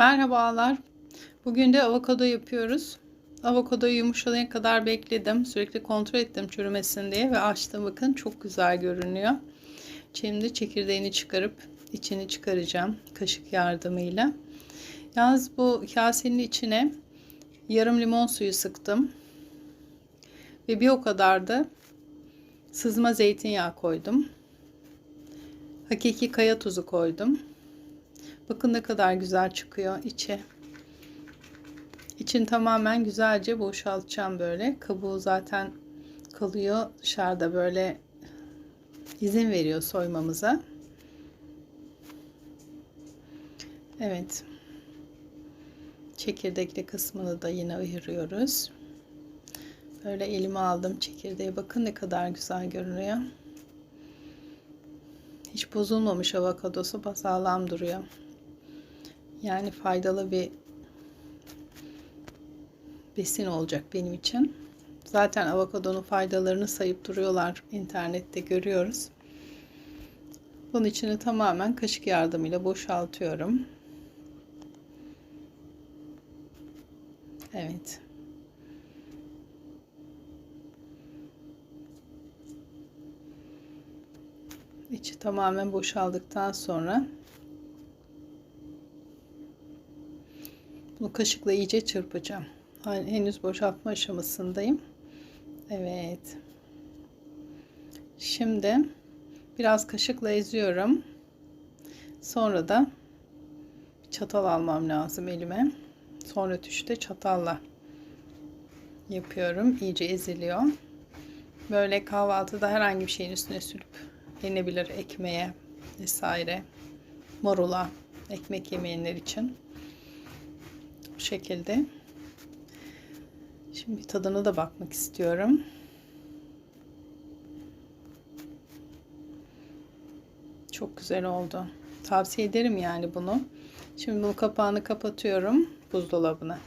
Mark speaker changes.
Speaker 1: Merhabalar. Bugün de avokado yapıyoruz. Avokadoyu yumuşayana kadar bekledim. Sürekli kontrol ettim çürümesin diye ve açtım bakın çok güzel görünüyor. Şimdi çekirdeğini çıkarıp içini çıkaracağım kaşık yardımıyla. Yalnız bu kasenin içine yarım limon suyu sıktım. Ve bir o kadar da sızma zeytinyağı koydum. Hakiki kaya tuzu koydum. Bakın ne kadar güzel çıkıyor içi. İçini tamamen güzelce boşaltacağım böyle. Kabuğu zaten kalıyor dışarıda böyle izin veriyor soymamıza. Evet. Çekirdekli kısmını da yine ayırıyoruz. Böyle elime aldım çekirdeği. Bakın ne kadar güzel görünüyor. Hiç bozulmamış avokadosu sağlam duruyor. Yani faydalı bir besin olacak benim için. Zaten avokadonun faydalarını sayıp duruyorlar internette görüyoruz. Bunun içini tamamen kaşık yardımıyla boşaltıyorum. Evet. İçi tamamen boşaldıktan sonra bunu kaşıkla iyice çırpacağım. Henüz boşaltma aşamasındayım. Evet. Şimdi biraz kaşıkla eziyorum. Sonra da çatal almam lazım elime. Sonra tüşte çatalla yapıyorum. İyice eziliyor. Böyle kahvaltıda herhangi bir şeyin üstüne sürüp yenebilir ekmeğe vesaire. Marula ekmek yemeyenler için. Bu şekilde. Şimdi tadına da bakmak istiyorum. Çok güzel oldu. Tavsiye ederim yani bunu. Şimdi bu kapağını kapatıyorum buzdolabına.